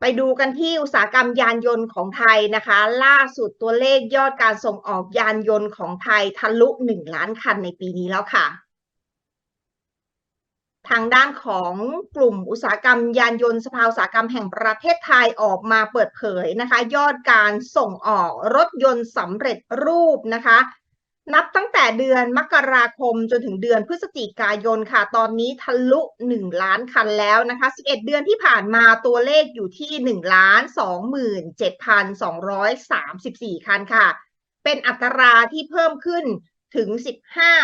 ไปดูกันที่อุตสาหกรรมยานยนต์ของไทยนะคะ ล่าสุดตัวเลขยอดการส่งออกยานยนต์ของไทยทะลุ 1 ล้านคันในปีนี้แล้วค่ะ ทางด้านของกลุ่มอุตสาหกรรมยานยนต์สภาอุตสาหกรรมแห่งประเทศไทยออกมาเปิดเผยนะคะ ยอดการส่งออกรถยนต์สำเร็จรูปนะคะ นับตั้งแต่เดือนมกราคมจนถึงเดือนพฤศจิกายนค่ะ ตอนนี้ทะลุ 1 ล้านคันแล้วนะคะ 11 เดือนที่ผ่านมาตัวเลขอยู่ที่ 1 ล้าน 27,234 คันค่ะ เป็นอัตราที่เพิ่มขึ้นถึง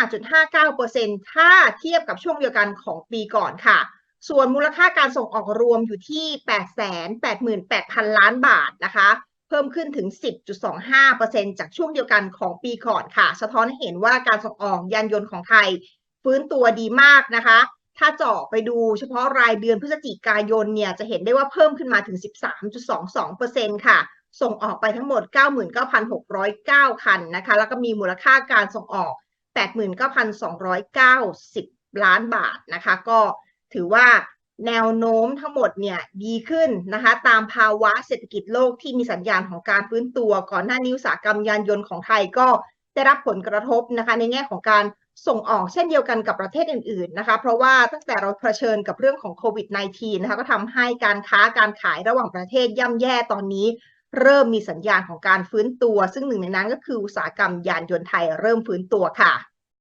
15.59%ถ้าเทียบกับช่วงเดียวกันของปีก่อนค่ะ ส่วนมูลค่าการส่งออกรวมอยู่ที่ 888,000 ล้านบาทนะคะ เพิ่มขึ้นถึง 10.25%จากช่วงเดียวกันของปีก่อนค่ะ สะท้อนให้เห็นว่าการส่งออกยานยนต์ของไทย ฟื้นตัวดีมากนะคะ ถ้าเจาะไปดูเฉพาะรายเดือนพฤศจิกายนเนี่ยจะเห็นได้ว่าเพิ่มขึ้นมาถึง 13.22%ค่ะ ส่งออกไปทั้งหมด 99,609 คันนะคะ แล้วก็มีมูลค่าการส่งออก 89,290 ล้านบาทนะคะ ก็ถือว่า แนวโน้มทั้งหมดเนี่ยดีขึ้นนะคะตามภาวะเศรษฐกิจโลกที่มีสัญญาณของการฟื้นตัว ก่อนหน้านี้อุตสาหกรรมยานยนต์ของไทยก็ได้รับผลกระทบนะคะในแง่ของการส่งออกเช่นเดียวกันกับประเทศอื่นๆนะคะ เพราะว่าตั้งแต่เราเผชิญกับเรื่องของโควิด -19 นะคะก็ทำให้การค้าการขายระหว่างประเทศย่ำแย่ตอนนี้ เริ่มมีสัญญาณของการฟื้นตัว ซึ่งหนึ่งในนั้นก็คืออุตสาหกรรมยานยนต์ไทยเริ่มฟื้นตัวค่ะ